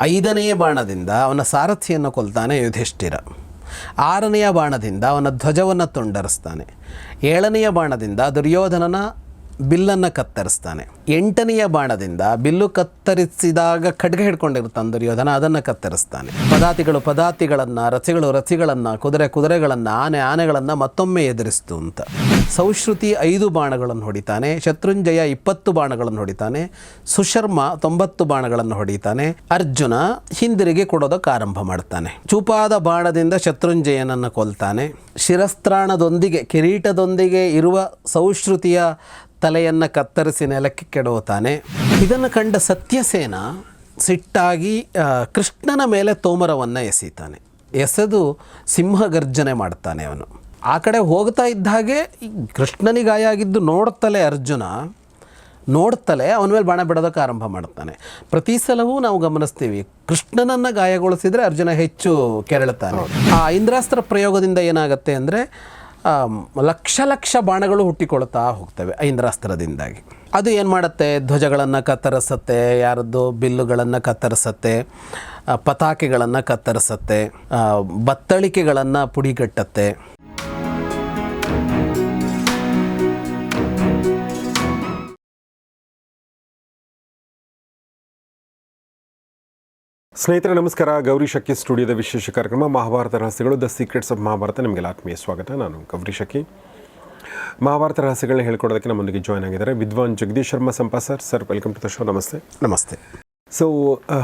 ಐದನೆಯ ಬಾಣದಿಂದ ಅವನ ಸಾರಥಿಯನ್ನು ಕೊಲ್ತಾನೆ ಯುಧಿಷ್ಠಿರ. ಆರನೆಯ ಬಾಣದಿಂದ ಅವನ ಧ್ವಜವನ್ನು ತುಂಡರಿಸ್ತಾನೆ. ಏಳನೆಯ ಬಾಣದಿಂದ ದುರ್ಯೋಧನನ ಬಿಲ್ಲನ್ನು ಕತ್ತರಿಸ್ತಾನೆ. ಎಂಟನೆಯ ಬಾಣದಿಂದ ಬಿಲ್ಲು ಕತ್ತರಿಸಿದಾಗ ಖಡ್ಗ ಹಿಡ್ಕೊಂಡಿರ್ತಾನೆ ದುರ್ಯೋಧನ ಅದನ್ನು ಕತ್ತರಿಸ್ತಾನೆ. ಪದಾತಿಗಳು ಪದಾತಿಗಳನ್ನು, ರಥಿಗಳು ರಥಿಗಳನ್ನು, ಕುದುರೆ ಕುದುರೆಗಳನ್ನು, ಆನೆ ಆನೆಗಳನ್ನು ಮತ್ತೊಮ್ಮೆ ಎದುರಿಸ್ತು ಅಂತ. ಸೌಶ್ರುತಿ ಐದು ಬಾಣಗಳನ್ನು ಹೊಡಿತಾನೆ, ಶತ್ರುಂಜಯ ಇಪ್ಪತ್ತು ಬಾಣಗಳನ್ನು ಹೊಡಿತಾನೆ, ಸುಶರ್ಮ ತೊಂಬತ್ತು ಬಾಣಗಳನ್ನು ಹೊಡಿತಾನೆ, ಅರ್ಜುನ ಹಿಂದಿರುಗಿ ಕೊಡೋದಕ್ಕೆ ಆರಂಭ ಮಾಡ್ತಾನೆ. ಚೂಪಾದ ಬಾಣದಿಂದ ಶತ್ರುಂಜಯನನ್ನು ಕೊಲ್ತಾನೆ. ಶಿರಸ್ತ್ರಾಣದೊಂದಿಗೆ, ಕಿರೀಟದೊಂದಿಗೆ ಇರುವ ಸೌಶ್ರುತಿಯ ತಲೆಯನ್ನು ಕತ್ತರಿಸಿ ನೆಲಕ್ಕೆ ಕೆಡವುತ್ತಾನೆ. ಇದನ್ನು ಕಂಡ ಸತ್ಯಸೇನ ಸಿಟ್ಟಾಗಿ ಕೃಷ್ಣನ ಮೇಲೆ ತೋಮರವನ್ನು ಎಸೀತಾನೆ ಎಸೆದು ಸಿಂಹಗರ್ಜನೆ ಮಾಡ್ತಾನೆ ಅವನು. ಆ ಕಡೆ ಹೋಗ್ತಾ ಇದ್ದ ಹಾಗೆ ಕೃಷ್ಣನಿಗೆ ಗಾಯ ಆಗಿದ್ದು ನೋಡ್ತಲೇ ಅರ್ಜುನ, ನೋಡ್ತಲೇ ಅವನ ಮೇಲೆ ಬಾಣ ಬಿಡೋದಕ್ಕೆ ಆರಂಭ ಮಾಡ್ತಾನೆ. ಪ್ರತಿ ಸಲವೂ ನಾವು ಗಮನಿಸ್ತೀವಿ, ಕೃಷ್ಣನನ್ನು ಗಾಯಗೊಳಿಸಿದರೆ ಅರ್ಜುನ ಹೆಚ್ಚು ಕೆರಳುತ್ತಾನೆ. ಆ ಇಂದ್ರಾಸ್ತ್ರ ಪ್ರಯೋಗದಿಂದ ಏನಾಗುತ್ತೆ ಅಂದರೆ ಲಕ್ಷ ಲಕ್ಷ ಬಾಣಗಳು ಹುಟ್ಟಿಕೊಳ್ತಾ ಹೋಗ್ತವೆ ಐಂದ್ರಾಸ್ತ್ರದಿಂದಾಗಿ. ಅದು ಏನು ಮಾಡುತ್ತೆ? ಧ್ವಜಗಳನ್ನು ಕತ್ತರಿಸುತ್ತೆ, ಯಾರದ್ದು ಬಿಲ್ಲುಗಳನ್ನು ಕತ್ತರಿಸುತ್ತೆ ಪತಾಕೆಗಳನ್ನು ಕತ್ತರಿಸುತ್ತೆ ಬತ್ತಳಿಕೆಗಳನ್ನು ಪುಡಿಗಟ್ಟತ್ತೆ. ಸ್ನೇಹಿತರೆ ನಮಸ್ಕಾರ. ಗೌರಿ ಶಕ್ಕಿ ಸ್ಟುಡಿಯೋದ ವಿಶೇಷ ಕಾರ್ಯಕ್ರಮ ಮಹಾಭಾರತ ರಹಸ್ಯಗಳು ದ ಸೀಕ್ರೆಟ್ಸ್ ಆಫ್ ಮಹಾಭಾರತ. ನಿಮಗೆಲ್ಲ ಆತ್ಮೀಯ ಸ್ವಾಗತ. ನಾನು ಗೌರಿ ಶಕ್ಕಿ ಮಹಾಭಾರತ ರಹಸ್ಯಗಳನ್ನ ಹೇಳ್ಕೊಡೋದಕ್ಕೆ ನಮ್ಮೊಂದಿಗೆ ಜಾಯ್ನ್ ಆಗಿದ್ದಾರೆ ವಿದ್ವಾನ್ Jagadish Sharma Sampa sir sir welcome to the show ನಮಸ್ತೆ. ನಮಸ್ತೆ. ಸೊ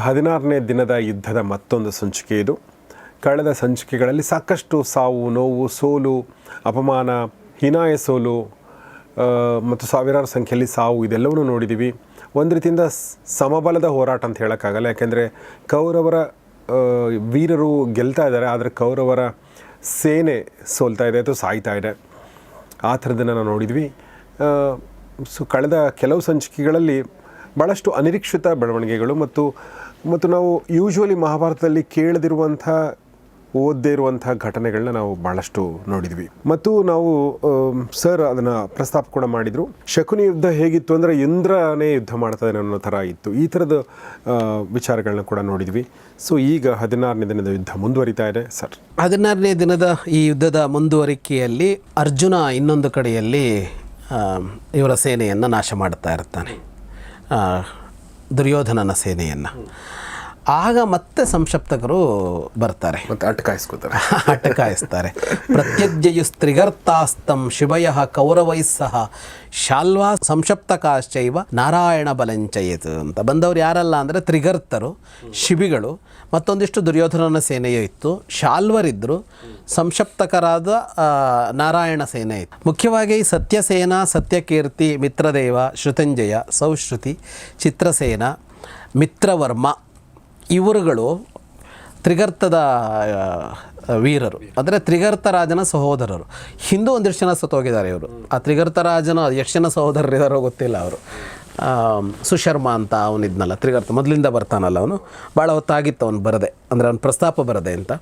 ಹದಿನಾರನೇ ದಿನದ ಯುದ್ಧದ ಮತ್ತೊಂದು ಸಂಚಿಕೆ ಇದು. ಕಳೆದ ಸಂಚಿಕೆಗಳಲ್ಲಿ ಸಾಕಷ್ಟು ಸಾವು ನೋವು ಸೋಲು ಅಪಮಾನ ಹೀನಾಯ ಸೋಲು ಮತ್ತು ಸಾವಿರಾರು ಸಂಖ್ಯೆಯಲ್ಲಿ ಸಾವು ಇದೆಲ್ಲವನ್ನೂ ನೋಡಿದ್ದೀವಿ ಒಂದು ರೀತಿಯಿಂದ ಸಮಬಲದ ಹೋರಾಟ ಅಂತ ಹೇಳೋಕ್ಕಾಗಲ್ಲ. ಯಾಕೆಂದರೆ ಕೌರವರ ವೀರರು ಗೆಲ್ತಾ ಇದ್ದಾರೆ, ಆದರೆ ಕೌರವರ ಸೇನೆ ಸೋಲ್ತಾ ಇದೆ ಅಥವಾ ಸಾಯ್ತಾ ಇದೆ. ಆ ಥರದನ್ನು ನಾವು ನೋಡಿದ್ವಿ. ಸೊ ಕಳೆದ ಕೆಲವು ಸಂಚಿಕೆಗಳಲ್ಲಿ ಭಾಳಷ್ಟು ಅನಿರೀಕ್ಷಿತ ಬೆಳವಣಿಗೆಗಳು ಮತ್ತು ಮತ್ತು ನಾವು ಯೂಶ್ವಲಿ ಮಹಾಭಾರತದಲ್ಲಿ ಕೇಳದಿರುವಂಥ ಓದದೇ ಇರುವಂಥ ಘಟನೆಗಳನ್ನ ನಾವು ಭಾಳಷ್ಟು ನೋಡಿದ್ವಿ. ಮತ್ತು ನಾವು ಸರ್ ಅದನ್ನು ಪ್ರಸ್ತಾಪ ಕೂಡ ಮಾಡಿದರು. ಶಕುನಿ ಯುದ್ಧ ಹೇಗಿತ್ತು ಅಂದರೆ ಇಂದ್ರನೇ ಯುದ್ಧ ಮಾಡ್ತಾನೆ ಅನ್ನೋ ಥರ ಇತ್ತು. ಈ ಥರದ ವಿಚಾರಗಳನ್ನ ಕೂಡ ನೋಡಿದ್ವಿ. ಸೊ ಈಗ ಹದಿನಾರನೇ ದಿನದ ಯುದ್ಧ ಮುಂದುವರಿತಾ ಇದೆ, ಸರ್. ಹದಿನಾರನೇ ದಿನದ ಈ ಯುದ್ಧದ ಮುಂದುವರಿಕೆಯಲ್ಲಿ ಅರ್ಜುನ ಇನ್ನೊಂದು ಕಡೆಯಲ್ಲಿ ಇವರ ಸೇನೆಯನ್ನು ನಾಶ ಮಾಡ್ತಾ ಇರ್ತಾನೆ. ದುರ್ಯೋಧನನ ಸೇನೆಯನ್ನು. ಆಗ ಮತ್ತೆ ಸಂಶಪ್ತಕರು ಬರ್ತಾರೆ. ಮತ್ತೆ ಅಟ್ಕಾಯಿಸ್ಕೋತಾರೆ ಅಟಕಾಯಿಸ್ತಾರೆ ಪ್ರತ್ಯಜ್ಯಯುಸ್ತ್ರಿಗರ್ತಾಸ್ತಂ ಶಿವಯ ಕೌರವೈಸ್ಸಹ ಸಹ. ಶಾಲ್ವಾ ಸಂಶಪ್ತಕಾಶ್ಚೈವ ನಾರಾಯಣ ಬಲಂಚಯತ್ ಅಂತ. ಬಂದವರು ಯಾರಲ್ಲ ಅಂದರೆ ತ್ರಿಗರ್ತರು ಶಿಬಿಗಳು ಮತ್ತೊಂದಿಷ್ಟು ದುರ್ಯೋಧನನ ಸೇನೆಯೂ ಇತ್ತು. ಶಾಲ್ವರಿದ್ದರು ಸಂಶಪ್ತಕರಾದ ನಾರಾಯಣ ಸೇನೆ ಇತ್ತು. ಮುಖ್ಯವಾಗಿ ಸತ್ಯಸೇನಾ ಸತ್ಯಕೀರ್ತಿ ಮಿತ್ರದೇವ ಶ್ರುತಂಜಯ ಸೌಶ್ರುತಿ ಚಿತ್ರಸೇನ ಮಿತ್ರವರ್ಮ ಇವರುಗಳು ತ್ರಿಗರ್ತದ ವೀರರು. ಅಂದರೆ ತ್ರಿಗರ್ತ ರಾಜನ ಸಹೋದರರು. ಹಿಂದೂ ಒಂದಿಷ್ಟು ಜನ ಸತ್ತೋಗಿದ್ದಾರೆ ಇವರು. ಆ ತ್ರಿಗರ್ತ ರಾಜನ ಎಷ್ಟು ಜನ ಸಹೋದರರಿದ್ದಾರೋ ಗೊತ್ತಿಲ್ಲ ಅವರು. ಸುಶರ್ಮ ಅಂತ ಅವನಿದ್ನಲ್ಲ ತ್ರಿಗರ್ತ. ಮೊದಲಿಂದ ಬರ್ತಾನಲ್ಲ ಅವನು. ಭಾಳ ಹೊತ್ತಾಗಿತ್ತು ಅವನು ಬರದೆ. ಅಂದರೆ ಅವ್ನು ಪ್ರಸ್ತಾಪ ಬರದೆ ಅಂತ.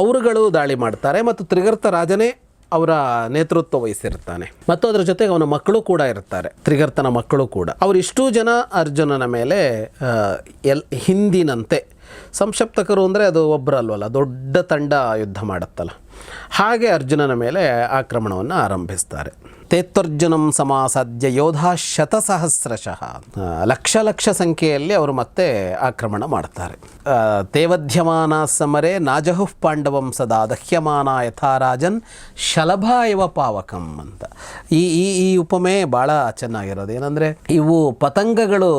ಅವರುಗಳು ದಾಳಿ ಮಾಡ್ತಾರೆ ಮತ್ತು ತ್ರಿಗರ್ತ ರಾಜನೇ ಅವರ ನೇತೃತ್ವ ವಹಿಸಿರ್ತಾನೆ. ಮತ್ತು ಅದರ ಜೊತೆಗೆ ಅವನ ಮಕ್ಕಳು ಕೂಡ ಇರ್ತಾರೆ. ತ್ರಿಗರ್ತನ ಮಕ್ಕಳು ಕೂಡ. ಅವರಿಷ್ಟೂ ಜನ ಅರ್ಜುನನ ಮೇಲೆ ಎಲ್, ಹಿಂದಿನಂತೆ. ಸಂಶಪ್ತಕರು ಅಂದರೆ ಅದು ಒಬ್ಬರಲ್ವಲ್ಲ ದೊಡ್ಡ ತಂಡ ಯುದ್ಧ ಮಾಡುತ್ತಲ್ಲ. ಹಾಗೆ ಅರ್ಜುನನ ಮೇಲೆ ಆಕ್ರಮಣವನ್ನು ಆರಂಭಿಸ್ತಾರೆ. ತೇತ್ವರ್ಜುನಂ ಸಮಾಸಾಧ್ಯ ಯೋಧ ಶತಸಹಸ್ರಶಃ. ಲಕ್ಷ ಲಕ್ಷ ಸಂಖ್ಯೆಯಲ್ಲಿ ಅವರು ಮತ್ತೆ ಆಕ್ರಮಣ ಮಾಡ್ತಾರೆ. ತೇವಧ್ಯಮಾನ ಸಮರೆ ನಾಜಹುಃ ಪಾಂಡವಂ ಸದಾ ದಹ್ಯಮಾನ ಯಥಾರಾಜನ್ ಶಲಭ ಇವ ಪಾವಕಂ ಅಂತ. ಈ ಈ ಈ ಉಪಮೆ ಭಾಳ ಚೆನ್ನಾಗಿರೋದು. ಏನಂದರೆ ಇವು ಪತಂಗಗಳು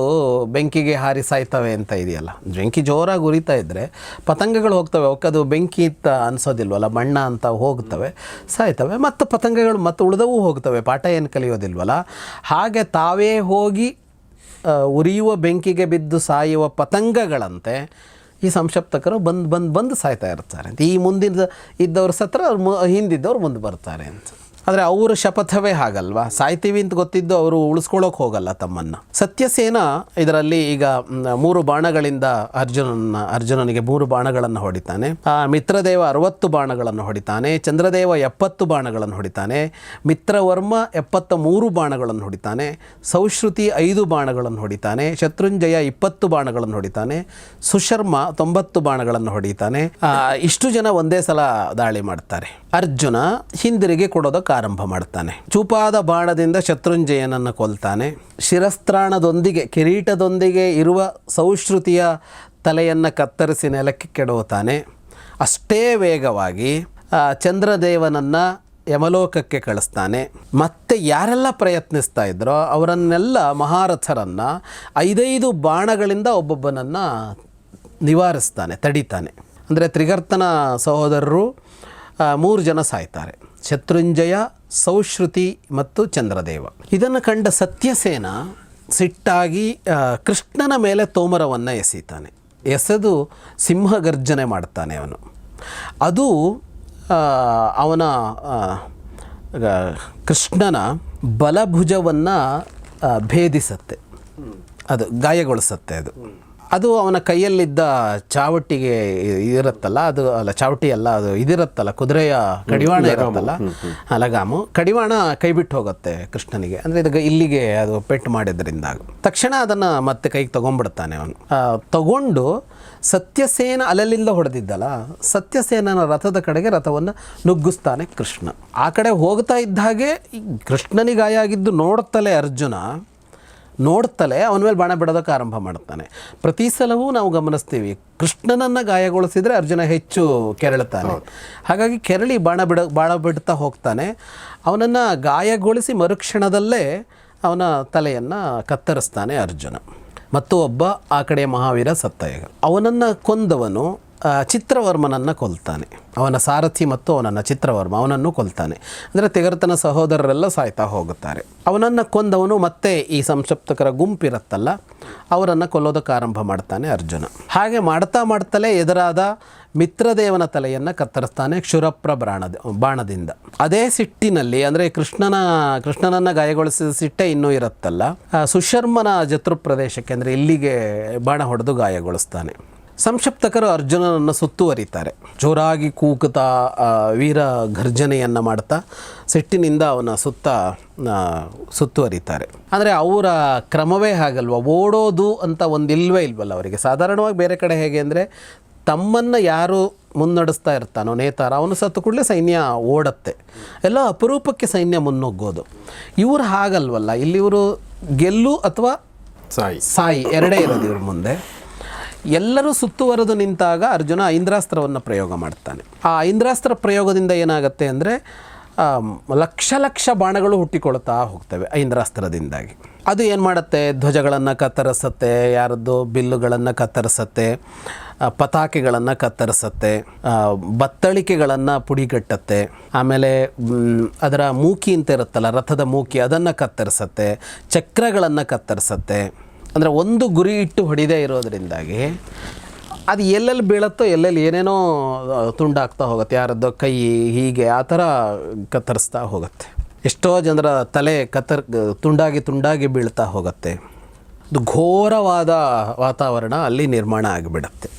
ಬೆಂಕಿಗೆ ಹಾರಿ ಸಾಯ್ತವೆ ಅಂತ ಇದೆಯಲ್ಲ. ಬೆಂಕಿ ಜೋರಾಗಿ ಉರಿತಾ ಇದ್ದರೆ ಪತಂಗಗಳು ಹೋಗ್ತವೆ. ಅವಕ್ಕದು ಬೆಂಕಿ ಅಂತ ಅನ್ಸೋದಿಲ್ವಲ್ಲ, ಬಣ್ಣ ಅಂತ ಹೋಗ್ತವೆ, ಸಾಯ್ತವೆ. ಮತ್ತು ಪತಂಗಗಳು ಮತ್ತು ಉಳಿದವು ಹೋಗ್ತವೆ. ಪಾಠ ಏನು ಕಲಿಯೋದಿಲ್ವಲ್ಲ? ಹಾಗೆ ತಾವೇ ಹೋಗಿ ಉರಿಯುವ ಬೆಂಕಿಗೆ ಬಿದ್ದು ಸಾಯುವ ಪತಂಗಗಳಂತೆ ಈ ಸಂಕ್ಷಪ್ತಕರು ಬಂದು ಬಂದು ಬಂದು ಸಾಯ್ತಾ ಇರ್ತಾರೆ ಅಂತ. ಈ ಮುಂದಿನ ಇದ್ದವ್ರ ಸತ್ರ ಹಿಂದಿದ್ದವ್ರು ಮುಂದೆ ಬರ್ತಾರೆ ಅಂತ. ಆದರೆ ಅವರ ಶಪಥವೇ ಹಾಗಲ್ವಾ? ಸಾಯ್ತೀವಿ ಅಂತ ಗೊತ್ತಿದ್ದು ಅವರು ಉಳಿಸ್ಕೊಳ್ಳೋಕೆ ಹೋಗಲ್ಲ ತಮ್ಮನ್ನು. ಸತ್ಯಸೇನ ಇದರಲ್ಲಿ ಈಗ ಮೂರು ಬಾಣಗಳಿಂದ ಅರ್ಜುನನ ಅರ್ಜುನನಿಗೆ ಮೂರು ಬಾಣಗಳನ್ನು ಹೊಡಿತಾನೆ. ಮಿತ್ರದೇವ ಅರವತ್ತು ಬಾಣಗಳನ್ನು ಹೊಡಿತಾನೆ. ಚಂದ್ರದೇವ ಎಪ್ಪತ್ತು ಬಾಣಗಳನ್ನು ಹೊಡಿತಾನೆ. ಮಿತ್ರವರ್ಮ ಎಪ್ಪತ್ತ ಮೂರು ಬಾಣಗಳನ್ನು ಹೊಡಿತಾನೆ. ಸೌಶ್ರುತಿ ಐದು ಬಾಣಗಳನ್ನು ಹೊಡಿತಾನೆ. ಶತ್ರುಂಜಯ ಇಪ್ಪತ್ತು ಬಾಣಗಳನ್ನು ಹೊಡಿತಾನೆ. ಸುಶರ್ಮ ತೊಂಬತ್ತು ಬಾಣಗಳನ್ನು ಹೊಡಿತಾನೆ. ಇಷ್ಟು ಜನ ಒಂದೇ ಸಲ ದಾಳಿ ಮಾಡ್ತಾರೆ. ಅರ್ಜುನ ಹಿಂದಿರುಗಿ ಕೊಡೋದಕ್ಕೆ ಆರಂಭ ಮಾಡ್ತಾನೆ. ಚೂಪಾದ ಬಾಣದಿಂದ ಶತ್ರುಂಜಯನನ್ನು ಕೊಲ್ತಾನೆ. ಶಿರಸ್ತ್ರಾಣದೊಂದಿಗೆ, ಕಿರೀಟದೊಂದಿಗೆ ಇರುವ ಸೌಶ್ರುತಿಯ ತಲೆಯನ್ನು ಕತ್ತರಿಸಿ ನೆಲಕ್ಕೆ ಕೆಡವುತ್ತಾನೆ. ಅಷ್ಟೇ ವೇಗವಾಗಿ ಚಂದ್ರದೇವನನ್ನು ಯಮಲೋಕಕ್ಕೆ ಕಳಿಸ್ತಾನೆ. ಮತ್ತೆ ಯಾರೆಲ್ಲ ಪ್ರಯತ್ನಿಸ್ತಾ ಇದ್ರೋ ಅವರನ್ನೆಲ್ಲ ಮಹಾರಥರನ್ನು ಐದೈದು ಬಾಣಗಳಿಂದ ಒಬ್ಬೊಬ್ಬನನ್ನು ನಿವಾರಿಸ್ತಾನೆ, ತಡಿತಾನೆ. ಅಂದರೆ ತ್ರಿಗರ್ತನ ಸಹೋದರರು ಮೂರು ಜನ ಸಾಯ್ತಾರೆ. ಶತ್ರುಂಜಯ, ಸೌಶ್ರುತಿ ಮತ್ತು ಚಂದ್ರದೇವ. ಇದನ್ನು ಕಂಡ ಸತ್ಯಸೇನ ಸಿಟ್ಟಾಗಿ ಕೃಷ್ಣನ ಮೇಲೆ ತೋಮರವನ್ನು ಎಸೀತಾನೆ ಎಸೆದು ಸಿಂಹಗರ್ಜನೆ ಮಾಡ್ತಾನೆ ಅವನು. ಅದು ಅವನ ಕೃಷ್ಣನ ಬಲಭುಜವನ್ನು ಭೇದಿಸತ್ತೆ. ಅದು, ಗಾಯಗೊಳಿಸತ್ತೆ ಅದು. ಅದು ಅವನ ಕೈಯಲ್ಲಿದ್ದ ಚಾವಟಿಗೆ ಇರುತ್ತಲ್ಲ ಅದು ಅಲ್ಲ ಚಾವಟಿ ಅಲ್ಲ ಅದು ಇದಿರುತ್ತಲ್ಲ ಕುದುರೆಯ ಕಡಿವಾಣ ಇರುತ್ತಲ್ಲ. ಲಗಾಮು. ಕಡಿವಾಣ ಕೈ ಬಿಟ್ಟು ಹೋಗುತ್ತೆ ಕೃಷ್ಣನಿಗೆ. ಅಂದರೆ ಇದು ಇಲ್ಲಿಗೆ ಅದು ಪೆಟ್ಟು ಮಾಡಿದ್ರಿಂದ. ತಕ್ಷಣ ಅದನ್ನು ಮತ್ತೆ ಕೈಗೆ ತಗೊಂಡ್ಬಿಡ್ತಾನೆ ಅವನು. ತಗೊಂಡು ಸತ್ಯಸೇನ ಅಲಲ್ಲಿಂದ ಹೊಡೆದಿದ್ದಲ್ಲ ಸತ್ಯಸೇನನ ರಥದ ಕಡೆಗೆ ರಥವನ್ನು ನುಗ್ಗಿಸ್ತಾನೆ ಕೃಷ್ಣ. ಆ ಕಡೆ ಹೋಗ್ತಾ ಇದ್ದ ಹಾಗೆ ಕೃಷ್ಣನಿಗಾಯ ಕೃಷ್ಣನಿಗೆ ಗಾಯ ಆಗಿದ್ದು ನೋಡ್ತಲೇ ಅರ್ಜುನ ನೋಡ್ತಲೇ ಅವನ ಮೇಲೆ ಬಾಣ ಬಿಡೋದಕ್ಕೆ ಆರಂಭ ಮಾಡ್ತಾನೆ. ಪ್ರತಿ ಸಲವೂ ನಾವು ಗಮನಿಸ್ತೀವಿ ಕೃಷ್ಣನನ್ನು ಗಾಯಗೊಳಿಸಿದರೆ ಅರ್ಜುನ ಹೆಚ್ಚು ಕೆರಳುತ್ತಾನೆ. ಹಾಗಾಗಿ ಕೆರಳಿ ಬಾಣ ಬಿಡ ಬಾಣ ಬಿಡ್ತಾ ಹೋಗ್ತಾನೆ. ಅವನನ್ನು ಗಾಯಗೊಳಿಸಿ ಮರುಕ್ಷಣದಲ್ಲೇ ಅವನ ತಲೆಯನ್ನು ಕತ್ತರಿಸ್ತಾನೆ ಅರ್ಜುನ. ಮತ್ತು ಒಬ್ಬ ಆ ಕಡೆ ಮಹಾವೀರ ಸತ್ತ ಈಗ ಅವನನ್ನು ಕೊಂದವನು ಚಿತ್ರವರ್ಮನನ್ನು ಕೊಲ್ತಾನೆ. ಅವನ ಸಾರಥಿ ಮತ್ತು ಅವನನ್ನು ಚಿತ್ರವರ್ಮ, ಅವನನ್ನು ಕೊಲ್ತಾನೆ. ಅಂದರೆ ತೆಗರ್ತನ ಸಹೋದರರೆಲ್ಲ ಸಾಯ್ತಾ ಹೋಗುತ್ತಾರೆ. ಅವನನ್ನು ಕೊಂದವನು ಮತ್ತೆ ಈ ಸಂಕ್ಷಪ್ತಕರ ಗುಂಪಿರುತ್ತಲ್ಲ, ಅವರನ್ನು ಕೊಲ್ಲೋದಕ್ಕೆ ಆರಂಭ ಮಾಡ್ತಾನೆ ಅರ್ಜುನ. ಹಾಗೆ ಮಾಡ್ತಾ ಮಾಡ್ತಲೇ ಎದುರಾದ ಮಿತ್ರದೇವನ ತಲೆಯನ್ನು ಕತ್ತರಿಸ್ತಾನೆ ಕ್ಷುರಪ್ರ ಬಾಣದ ಬಾಣದಿಂದ. ಅದೇ ಸಿಟ್ಟಿನಲ್ಲಿ, ಅಂದರೆ ಕೃಷ್ಣನ, ಕೃಷ್ಣನನ್ನು ಗಾಯಗೊಳಿಸಿದ ಸಿಟ್ಟೆ ಇನ್ನೂ ಇರುತ್ತಲ್ಲ ಸುಶರ್ಮನ ಜತೃ ಪ್ರದೇಶಕ್ಕೆ ಅಂದರೆ ಇಲ್ಲಿಗೆ ಬಾಣ ಹೊಡೆದು ಗಾಯಗೊಳಿಸ್ತಾನೆ. ಸಂಕ್ಷಿಪ್ತಕರು ಅರ್ಜುನನನ್ನು ಸುತ್ತುವರಿತಾರೆ. ಜೋರಾಗಿ ಕೂಗುತ್ತಾ ವೀರ ಘರ್ಜನೆಯನ್ನು ಮಾಡ್ತಾ ಸಿಟ್ಟಿನಿಂದ ಅವನ ಸುತ್ತ ಸುತ್ತುವರಿತಾರೆ. ಅಂದರೆ ಅವರ ಕ್ರಮವೇ ಹಾಗಲ್ವ? ಓಡೋದು ಅಂತ ಒಂದು ಇಲ್ವೇ ಇಲ್ವಲ್ಲ ಅವರಿಗೆ? ಸಾಧಾರಣವಾಗಿ ಬೇರೆ ಕಡೆ ಹೇಗೆ ಅಂದರೆ ತಮ್ಮನ್ನು ಯಾರು ಮುನ್ನಡೆಸ್ತಾ ಇರ್ತಾನೋ ನೇತಾರ ಅವನು ಸತ್ತು ಕೂಡಲೇ ಸೈನ್ಯ ಓಡತ್ತೆ. ಎಲ್ಲ ಅಪರೂಪಕ್ಕೆ ಸೈನ್ಯ ಮುನ್ನುಗ್ಗೋದು. ಇವರು ಹಾಗಲ್ವಲ್ಲ? ಇಲ್ಲಿ ಇವರು ಗೆಲ್ಲು ಅಥವಾ ಸಾಯಿ. ಸಾಯಿ ಎರಡೇ ಇರೋದು ಇವ್ರ ಮುಂದೆ. ಎಲ್ಲರೂ ಸುತ್ತುವರೆದು ನಿಂತಾಗ ಅರ್ಜುನ ಐಂದ್ರಾಸ್ತ್ರವನ್ನು ಪ್ರಯೋಗ ಮಾಡ್ತಾನೆ. ಆ ಐಂದ್ರಾಸ್ತ್ರ ಪ್ರಯೋಗದಿಂದ ಏನಾಗುತ್ತೆ ಅಂದರೆ ಲಕ್ಷ ಲಕ್ಷ ಬಾಣಗಳು ಹುಟ್ಟಿಕೊಳ್ತಾ ಹೋಗ್ತವೆ ಐಂದ್ರಾಸ್ತ್ರದಿಂದಾಗಿ. ಅದು ಏನು ಮಾಡುತ್ತೆ? ಧ್ವಜಗಳನ್ನು ಕತ್ತರಿಸುತ್ತೆ, ಯಾರದ್ದು ಬಿಲ್ಲುಗಳನ್ನು ಕತ್ತರಿಸತ್ತೆ ಪತಾಕೆಗಳನ್ನು ಕತ್ತರಿಸತ್ತೆ ಬತ್ತಳಿಕೆಗಳನ್ನು ಪುಡಿಗಟ್ಟತ್ತೆ, ಆಮೇಲೆ ಅದರ ಮೂಕಿ ಅಂತ ಇರುತ್ತಲ್ಲ, ರಥದ ಮೂಕಿ ಅದನ್ನು ಕತ್ತರಿಸುತ್ತೆ, ಚಕ್ರಗಳನ್ನು ಕತ್ತರಿಸುತ್ತೆ ಅಂದರೆ ಒಂದು ಗುರಿ ಇಟ್ಟು ಹೊಡಿದೇ ಇರೋದರಿಂದಾಗಿ ಅದು ಎಲ್ಲೆಲ್ಲಿ ಬೀಳತ್ತೋ ಎಲ್ಲೆಲ್ಲಿ ಏನೇನೋ ತುಂಡಾಗ್ತಾ ಹೋಗುತ್ತೆ, ಯಾರದ್ದೋ ಕೈ ಹೀಗೆ ಆ ಥರ ಕತ್ತರಿಸ್ತಾ ಹೋಗುತ್ತೆ. ಎಷ್ಟೋ ಜನರ ತಲೆ ಕತ್ತರ್, ತುಂಡಾಗಿ ತುಂಡಾಗಿ ಬೀಳ್ತಾ ಹೋಗುತ್ತೆ. ಇದು ಘೋರವಾದ ವಾತಾವರಣ ಅಲ್ಲಿ ನಿರ್ಮಾಣ ಆಗಿಬಿಡುತ್ತೆ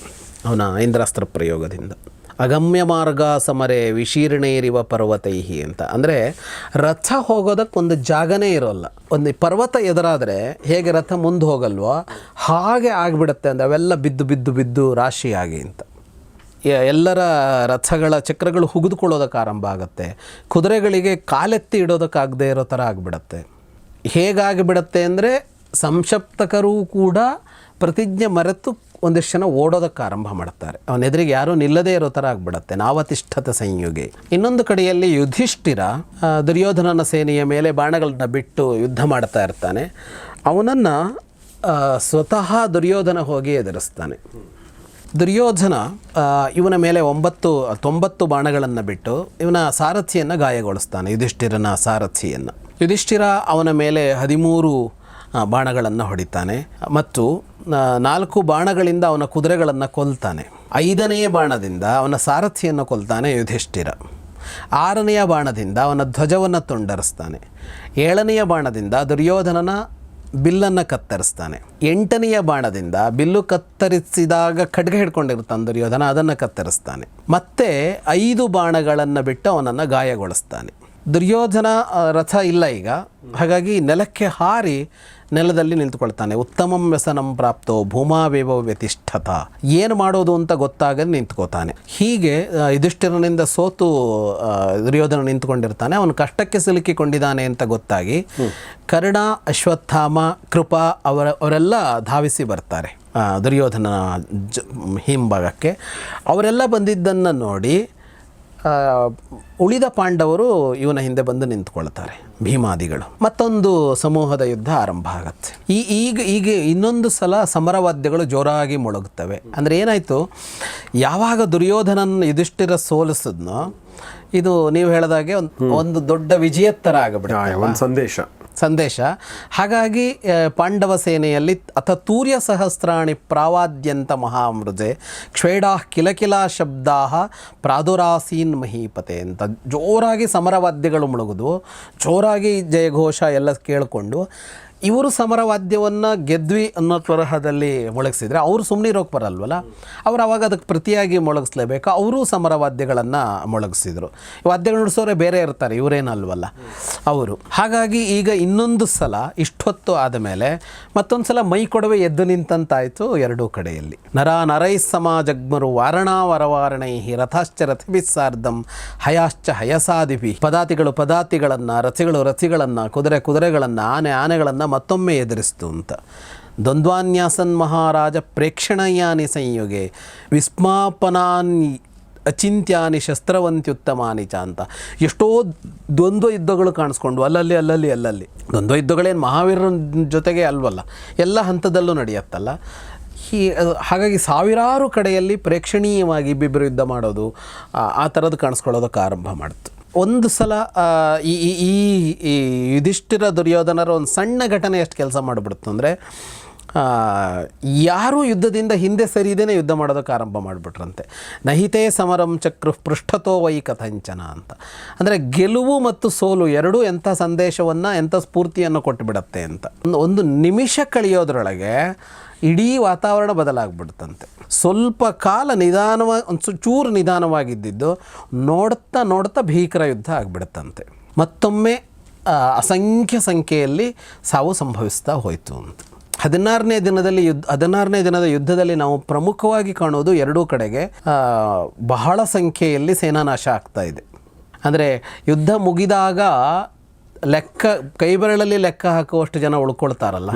ಅವನ ಇಂದ್ರಾಸ್ತ್ರ ಪ್ರಯೋಗದಿಂದ. ಅಗಮ್ಯ ಮಾರ್ಗ ಸಮರೆ ವಿಶೀರ್ಣೇರಿವ ಪರ್ವತೈಹಿ ಅಂತ. ಅಂದರೆ ರಥ ಹೋಗೋದಕ್ಕೆ ಒಂದು ಜಾಗನೇ ಇರೋಲ್ಲ. ಒಂದು ಪರ್ವತ ಎದುರಾದರೆ ಹೇಗೆ ರಥ ಮುಂದೆ ಹೋಗಲ್ವೋ ಹಾಗೆ ಆಗಿಬಿಡುತ್ತೆ ಅಂದರೆ ಅವೆಲ್ಲ ಬಿದ್ದು ಬಿದ್ದು ಬಿದ್ದು ರಾಶಿಯಾಗಿ ಅಂತ. ಎಲ್ಲರ ರಥಗಳ ಚಕ್ರಗಳು ಹುಗಿದುಕೊಳ್ಳೋದಕ್ಕೆ ಆರಂಭ ಆಗುತ್ತೆ. ಕುದುರೆಗಳಿಗೆ ಕಾಲೆತ್ತಿ ಇಡೋದಕ್ಕಾಗದೇ ಇರೋ ಥರ ಆಗಿಬಿಡತ್ತೆ. ಹೇಗಾಗಿಬಿಡತ್ತೆ ಅಂದರೆ ಸಂಕ್ಷಪ್ತಕರೂ ಕೂಡ ಪ್ರತಿಜ್ಞೆ ಮರೆತು ಒಂದಿಷ್ಟು ಜನ ಓಡೋದಕ್ಕೆ ಆರಂಭ ಮಾಡ್ತಾರೆ. ಅವನ ಎದುರಿಗೆ ಯಾರೂ ನಿಲ್ಲದೇ ಇರೋ ಥರ ಆಗ್ಬಿಡತ್ತೆ. ನಾವತಿಷ್ಠತ ಸಂಯುಗೆ. ಇನ್ನೊಂದು ಕಡೆಯಲ್ಲಿ ಯುಧಿಷ್ಠಿರ ದುರ್ಯೋಧನನ ಸೇನೆಯ ಮೇಲೆ ಬಾಣಗಳನ್ನ ಬಿಟ್ಟು ಯುದ್ಧ ಮಾಡ್ತಾ ಇರ್ತಾನೆ. ಅವನನ್ನು ಸ್ವತಃ ದುರ್ಯೋಧನ ಹೋಗಿ ಎದುರಿಸ್ತಾನೆ. ದುರ್ಯೋಧನ ಇವನ ಮೇಲೆ ಒಂಬತ್ತು, ತೊಂಬತ್ತು ಬಾಣಗಳನ್ನು ಬಿಟ್ಟು ಇವನ ಸಾರಥಿಯನ್ನು ಗಾಯಗೊಳಿಸ್ತಾನೆ, ಯುಧಿಷ್ಠಿರನ ಸಾರಥಿಯನ್ನು. ಯುಧಿಷ್ಠಿರ ಅವನ ಮೇಲೆ ಹದಿಮೂರು ಬಾಣಗಳನ್ನು ಹೊಡಿತಾನೆ. ಮತ್ತು ನಾಲ್ಕು ಬಾಣಗಳಿಂದ ಅವನ ಕುದುರೆಗಳನ್ನು ಕೊಲ್ತಾನೆ. ಐದನೆಯ ಬಾಣದಿಂದ ಅವನ ಸಾರಥಿಯನ್ನು ಕೊಲ್ತಾನೆ ಯುಧಿಷ್ಠಿರ. ಆರನೆಯ ಬಾಣದಿಂದ ಅವನ ಧ್ವಜವನ್ನು ತುಂಡರಿಸ್ತಾನೆ. ಏಳನೆಯ ಬಾಣದಿಂದ ದುರ್ಯೋಧನನ ಬಿಲ್ಲನ್ನು ಕತ್ತರಿಸ್ತಾನೆ. ಎಂಟನೆಯ ಬಾಣದಿಂದ ಬಿಲ್ಲು ಕತ್ತರಿಸಿದಾಗ ಖಡ್ಗ ಹಿಡ್ಕೊಂಡಿರ್ತಾನೆ ದುರ್ಯೋಧನ, ಅದನ್ನು ಕತ್ತರಿಸ್ತಾನೆ. ಮತ್ತೆ ಐದು ಬಾಣಗಳನ್ನು ಬಿಟ್ಟು ಅವನನ್ನು ಗಾಯಗೊಳಿಸ್ತಾನೆ. ದುರ್ಯೋಧನ ರಥ ಇಲ್ಲ ಈಗ. ಹಾಗಾಗಿ ನೆಲಕ್ಕೆ ಹಾರಿ ನೆಲದಲ್ಲಿ ನಿಂತುಕೊಳ್ತಾನೆ. ಉತ್ತಮಂ ವ್ಯಸನಂ ಪ್ರಾಪ್ತೋ ಭೂಮಾವೇವ ವ್ಯತಿಷ್ಠತ. ಏನು ಮಾಡೋದು ಅಂತ ಗೊತ್ತಾಗದೆ ನಿಂತ್ಕೋತಾನೆ. ಹೀಗೆ ಯುಧಿಷ್ಠಿರನಿಂದ ಸೋತು ದುರ್ಯೋಧನ ನಿಂತ್ಕೊಂಡಿರ್ತಾನೆ. ಅವನು ಕಷ್ಟಕ್ಕೆ ಸಿಲುಕಿಕೊಂಡಿದ್ದಾನೆ ಅಂತ ಗೊತ್ತಾಗಿ ಕರ್ಣ, ಅಶ್ವತ್ಥಾಮ, ಕೃಪಾ ಅವರ, ಅವರೆಲ್ಲ ಧಾವಿಸಿ ಬರ್ತಾರೆ. ದುರ್ಯೋಧನ ಜ, ಹಿಂಭಾಗಕ್ಕೆ. ಅವರೆಲ್ಲ ಬಂದಿದ್ದನ್ನು ನೋಡಿ ಉಳಿದ ಪಾಂಡವರು ಇವನ ಹಿಂದೆ ಬಂದು ನಿಂತ್ಕೊಳ್ತಾರೆ, ಭೀಮಾದಿಗಳು. ಮತ್ತೊಂದು ಸಮೂಹದ ಯುದ್ಧ ಆರಂಭ ಆಗತ್ತೆ. ಈ ಈಗ ಈಗ ಇನ್ನೊಂದು ಸಲ ಸಮರವಾದ್ಯಗಳು ಜೋರಾಗಿ ಮೊಳಗುತ್ತವೆ. ಅಂದರೆ ಏನಾಯಿತು? ಯಾವಾಗ ದುರ್ಯೋಧನನ್ನು ಯುಧಿಷ್ಠಿರ ಸೋಲಿಸಿದ್ನೋ ಇದು ನೀವು ಹೇಳಿದಾಗೆ ಒಂದು ಒಂದು ದೊಡ್ಡ ವಿಜಯತ್ತರ ಆಗಿಬಿಡುತ್ತೆ ಒಂದು ಸಂದೇಶ. ಸಂದೇಶ. ಹಾಗಾಗಿ ಪಾಂಡವ ಸೇನೆಯಲ್ಲಿ ಅಥ ತೂರ್ಯ ಸಹಸ್ರಾಣಿ ಪ್ರಾವಾದ್ಯಂತ ಮಹಾಮೃದೆ ಕ್ಷೇಡಾ ಕಿಲಕಿಲ ಶಬ್ದಾ ಪ್ರಾದುರಾಸೀನ್ ಮಹೀಪತೆ ಅಂತ ಜೋರಾಗಿ ಸಮರವಾದ್ಯಗಳು ಮುಳುಗುದು. ಜೋರಾಗಿ ಜಯಘೋಷ ಎಲ್ಲ ಕೇಳಿಕೊಂಡು ಇವರು ಸಮರವಾದ್ಯವನ್ನು ಗೆದ್ವಿ ಅನ್ನೋ ತರಹದಲ್ಲಿ ಮೊಳಗಿಸಿದರೆ ಅವರು ಸುಮ್ಮನೆ ಇರೋಕೆ ಬರಲ್ವಲ್ಲ? ಅವ್ರು ಅವಾಗ ಅದಕ್ಕೆ ಪ್ರತಿಯಾಗಿ ಮೊಳಗಿಸ್ಲೇಬೇಕು? ಅವರು ಸಮರವಾದ್ಯಗಳನ್ನು ಮೊಳಗಿಸಿದರು. ವಾದ್ಯಗಳು ನುಡಿಸೋರೆ ಬೇರೆ ಇರ್ತಾರೆ, ಇವರೇನಲ್ವಲ್ಲ? ಅವರು. ಹಾಗಾಗಿ ಈಗ ಇನ್ನೊಂದು ಸಲ, ಇಷ್ಟೊತ್ತು ಆದಮೇಲೆ ಮತ್ತೊಂದು ಸಲ ಮೈ ಕೊಡವೆ ಎದ್ದು ನಿಂತಂತಾಯಿತು ಎರಡೂ ಕಡೆಯಲ್ಲಿ. ನರ ನರೈ ಸಮಾಜಗ್ಮರು ವಾರಣಾ ವರವಾರಣೈ ರಥಾಶ್ಚ ರಥಿಭಿಸ್ಸಾರ್ಧಂ ಹಯಾಶ್ಚ ಹಯಸಾದಿಭಿ. ಪದಾತಿಗಳು ಪದಾತಿಗಳನ್ನು, ರಥಿಗಳು ರಥಿಗಳನ್ನು, ಕುದುರೆ ಕುದುರೆಗಳನ್ನು, ಆನೆ ಆನೆಗಳನ್ನು ಮತ್ತೊಮ್ಮೆ ಎದುರಿಸಿತು ಅಂತ. ದ್ವಂದ್ವಾನ್ಯಾಸನ್ ಮಹಾರಾಜ ಪ್ರೇಕ್ಷಣೀಯಾನಿ ಸಂಯುಗೆ ವಿಸ್ಮಾಪನಾನ್ ಅಚಿಂತ್ಯಾನಿ ಶಸ್ತ್ರವಂತ್ಯುತ್ತಮಾನಿ ಚ ಅಂತ. ಎಷ್ಟೋ ದ್ವಂದ್ವ ಯುದ್ಧಗಳು ಕಾಣಿಸ್ಕೊಂಡು ಅಲ್ಲಲ್ಲಿ ಅಲ್ಲಲ್ಲಿ ಅಲ್ಲಲ್ಲಿ. ದ್ವಂದ್ವ ಯುದ್ಧಗಳೇನು ಮಹಾವೀರನ ಜೊತೆಗೆ ಅಲ್ವಲ್ಲ. ಎಲ್ಲ ಹಂತದಲ್ಲೂ ನಡೆಯುತ್ತಲ್ಲ. ಹೀ ಹಾಗಾಗಿ ಸಾವಿರಾರು ಕಡೆಯಲ್ಲಿ ಪ್ರೇಕ್ಷಣೀಯವಾಗಿ ಇಬ್ಬಿಬ್ಬರು ಯುದ್ಧ ಮಾಡೋದು, ಆ ಥರದ್ದು ಕಾಣಿಸ್ಕೊಳ್ಳೋದಕ್ಕೆ ಆರಂಭ ಮಾಡ್ತು. ಒಂದು ಸಲ ಈ ಈ ಯುಧಿಷ್ಠಿರ ದುರ್ಯೋಧನರ ಒಂದು ಸಣ್ಣ ಘಟನೆ ಎಷ್ಟು ಕೆಲಸ ಮಾಡಿಬಿಡ್ತು ಅಂದರೆ ಯಾರೂ ಯುದ್ಧದಿಂದ ಹಿಂದೆ ಸರಿದೇನೆ ಯುದ್ಧ ಮಾಡೋದಕ್ಕೆ ಆರಂಭ ಮಾಡಿಬಿಟ್ರಂತೆ. ನಹಿತೇ ಸಮರಂ ಚಕ್ರ ಪೃಷ್ಠತೋ ವೈ ಕಥಂಚನ ಅಂತ. ಅಂದರೆ ಗೆಲುವು ಮತ್ತು ಸೋಲು ಎರಡೂ ಎಂಥ ಸಂದೇಶವನ್ನು, ಎಂಥ ಸ್ಫೂರ್ತಿಯನ್ನು ಕೊಟ್ಟುಬಿಡತ್ತೆ ಅಂತ. ಒಂದು ನಿಮಿಷ ಕಳೆಯೋದ್ರೊಳಗೆ ಇಡೀ ವಾತಾವರಣ ಬದಲಾಗ್ಬಿಡ್ತಂತೆ. ಸ್ವಲ್ಪ ಕಾಲ ನಿಧಾನವಾಗಿ ಒಂದು ಚೂರು ನಿಧಾನವಾಗಿದ್ದಿದ್ದು ನೋಡ್ತಾ ನೋಡ್ತಾ ಭೀಕರ ಯುದ್ಧ ಆಗಿಬಿಡುತ್ತಂತೆ ಮತ್ತೊಮ್ಮೆ ಅಸಂಖ್ಯ ಸಂಖ್ಯೆಯಲ್ಲಿ ಸಾವು ಸಂಭವಿಸ್ತಾ ಹೋಯಿತು ಅಂತ. ಹದಿನಾರನೇ ದಿನದಲ್ಲಿ ಯುದ್ಧ, ಹದಿನಾರನೇ ದಿನದ ಯುದ್ಧದಲ್ಲಿ ನಾವು ಪ್ರಮುಖವಾಗಿ ಕಾಣೋದು ಎರಡೂ ಕಡೆಗೆ ಬಹಳ ಸಂಖ್ಯೆಯಲ್ಲಿ ಸೇನಾನಾಶ ಆಗ್ತಾ ಇದೆ. ಅಂದರೆ ಯುದ್ಧ ಮುಗಿದಾಗ ಲೆಕ್ಕ ಕೈ ಬೆರಳಲ್ಲಿ ಲೆಕ್ಕ ಹಾಕುವಷ್ಟು ಜನ ಉಳ್ಕೊಳ್ತಾರಲ್ಲ.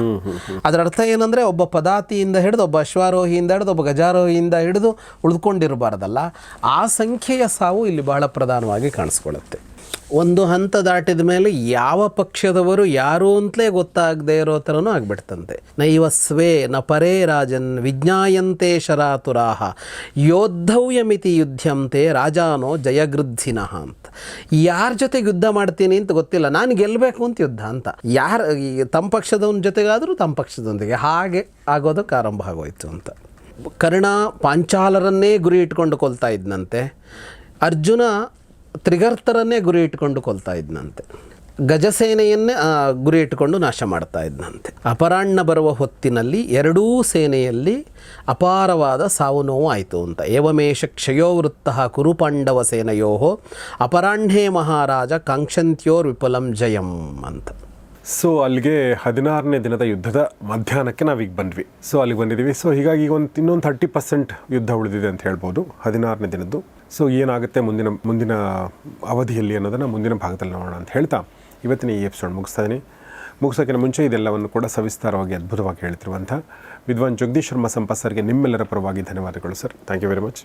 ಅದರ ಅರ್ಥ ಏನಂದರೆ ಒಬ್ಬ ಪದಾತಿಯಿಂದ ಹಿಡಿದು ಒಬ್ಬ ಅಶ್ವಾರೋಹಿಯಿಂದ ಹಿಡಿದು ಒಬ್ಬ ಗಜಾರೋಹಿಯಿಂದ ಹಿಡಿದು ಉಳಿದುಕೊಂಡಿರಬಾರ್ದಲ್ಲ ಆ ಸಂಖ್ಯೆಯ ಸಾವು ಇಲ್ಲಿ ಬಹಳ ಪ್ರಧಾನವಾಗಿ ಕಾಣಿಸ್ಕೊಳ್ಳುತ್ತೆ. ಒಂದು ಹಂತ ದಾಟಿದ ಮೇಲೆ ಯಾವ ಪಕ್ಷದವರು ಯಾರು ಅಂತಲೇ ಗೊತ್ತಾಗದೇ ಇರೋ ಥರನೂ ಆಗ್ಬಿಡ್ತಂತೆ. ನೈವ ಸ್ವೇ, ನ ಪರೇ ರಾಜನ್, ವಿಜ್ಞಾಯಂತೆ ಶರಾತುರಾಹ ಯೋದ್ಧವ್ಯಮಿತಿ ಯುದ್ಧಂತೆ ರಾಜಾನೋ ಜಯಗೃದ್ಧಿನಃ ಅಂತ. ಯಾರ ಜೊತೆಗೆ ಯುದ್ಧ ಮಾಡ್ತೀನಿ ಅಂತ ಗೊತ್ತಿಲ್ಲ, ನಾನು ಗೆಲ್ಲಬೇಕು ಅಂತ ಯುದ್ಧ ಅಂತ. ಯಾರು ತಮ್ಮ ಪಕ್ಷದವನ ಜೊತೆಗಾದರೂ ತಮ್ಮ ಪಕ್ಷದೊಂದಿಗೆ. ಹಾಗೆ ಆಗೋದಕ್ಕೆ ಆರಂಭ ಆಗೋಯ್ತು ಅಂತ. ಕರ್ಣ ಪಾಂಚಾಲರನ್ನೇ ಗುರಿ ಇಟ್ಕೊಂಡು ಕೊಲ್ತಾ ಇದ್ದಂತೆ ಅರ್ಜುನ ತ್ರಿಗರ್ತರನ್ನೇ ಗುರಿ ಇಟ್ಕೊಂಡು ಕೊಲ್ತಾ ಇದ್ನಂತೆ. ಗಜಸೇನೆಯನ್ನೇ ಗುರಿ ಇಟ್ಟುಕೊಂಡು ನಾಶ ಮಾಡ್ತಾ ಇದ್ನಂತೆ. ಅಪರಾಹ್ನ ಬರುವ ಹೊತ್ತಿನಲ್ಲಿ ಎರಡೂ ಸೇನೆಯಲ್ಲಿ ಅಪಾರವಾದ ಸಾವು ನೋವು ಆಯಿತು ಅಂತ. ಏವಮೇಷ ಕ್ಷಯೋವೃತ್ತ ಕುರುಪಾಂಡವ ಸೇನೆಯೋ ಅಪರಾಹ್ಣೇ ಮಹಾರಾಜ ಕಾಂಕ್ಷಂತ್ಯೋರ್ ವಿಪುಲಂ ಜಯಂ ಅಂತ. ಸೊ ಅಲ್ಲಿಗೆ ಹದಿನಾರನೇ ದಿನದ ಯುದ್ಧದ ಮಧ್ಯಾಹ್ನಕ್ಕೆ ನಾವೀಗ ಬಂದ್ವಿ. ಸೊ ಅಲ್ಲಿಗೆ ಬಂದಿದ್ದೀವಿ. ಸೊ ಹೀಗಾಗಿ ಈಗ ಒಂದು ಇನ್ನೊಂದು ಥರ್ಟಿ ಪರ್ಸೆಂಟ್ ಯುದ್ಧ ಉಳಿದಿದೆ ಅಂತ ಹೇಳ್ಬೋದು. ಹದಿನಾರನೇ ದಿನದ್ದು. ಸೊ ಏನಾಗುತ್ತೆ ಮುಂದಿನ ಮುಂದಿನ ಅವಧಿಯಲ್ಲಿ ಅನ್ನೋದನ್ನು ಮುಂದಿನ ಭಾಗದಲ್ಲಿ ನೋಡೋಣ ಅಂತ ಹೇಳ್ತಾ ಇವತ್ತಿನ ಈ ಎಪಿಸೋಡ್ ಮುಗಿಸ್ತಾ ಇದ್ದೀನಿ ಮುಗಿಸೋಕ್ಕಿಂತ ಮುಂಚೆ ಇದೆಲ್ಲವನ್ನು ಕೂಡ ಸವಿಸ್ತಾರವಾಗಿ ಅದ್ಭುತವಾಗಿ ಹೇಳ್ತಿರುವಂಥ ವಿದ್ವಾನ್ ಜಗದೀಶ್ ಶರ್ಮಾ ಸಂಪತ್ ಸರ್ಗೆ ನಿಮ್ಮೆಲ್ಲರ ಪರವಾಗಿ ಧನ್ಯವಾದಗಳು sir thank you very much